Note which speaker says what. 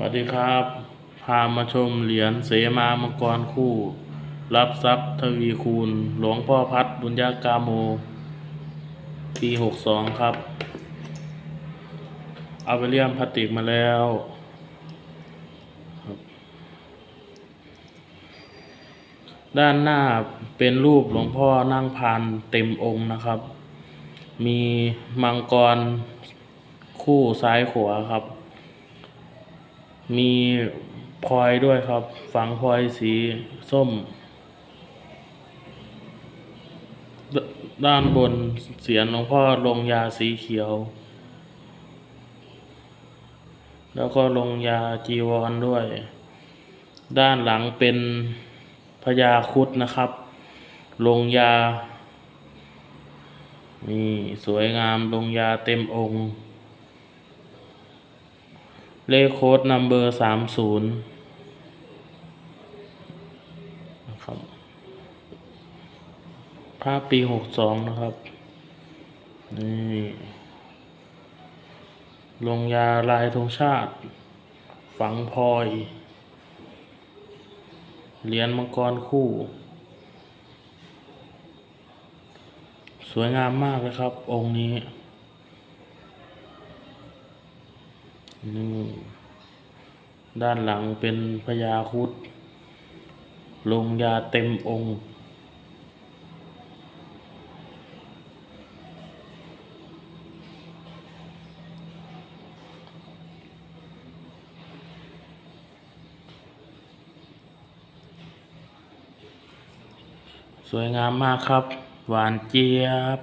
Speaker 1: วัสดีครับ พามาชมเหรียญเสมามังกรคู่ รับทรัพย์ทวีคูณ หลวงพ่อพัดบุญญากาโม ปีหกสองครับ เอาไปเลี่ยมพลาสติกมาแล้วครับด้านหน้าเป็นรูปหลวงพ่อนั่งพานเต็มองค์นะครับ มีมังกรคู่ซ้ายขวาครับ มีพลอยด้วยครับ ฝังพลอยสีส้มดด้านบนเสียนหลวงพ่อลงยาสีเขียว แล้วก็ลงยาจีวรด้วย ด้านหลังเป็นพญาครุดนะครับ ลงยานี่สวยงามลงยาเต็มองค์ เลขโค้ดนัมเบอร์สามศูนย์นะครับภาพปีหกสองนะครับ นี่ลงยาลายธงชาติ ฝังพลอยเหรียญมังกรคู่ สวยงามมากเลยครับ องค์นี้ นี่ ด้านหลังเป็นพญาครุดลงยาเต็มองค์ สวยงามมากครับ หวานเจี๊ยบ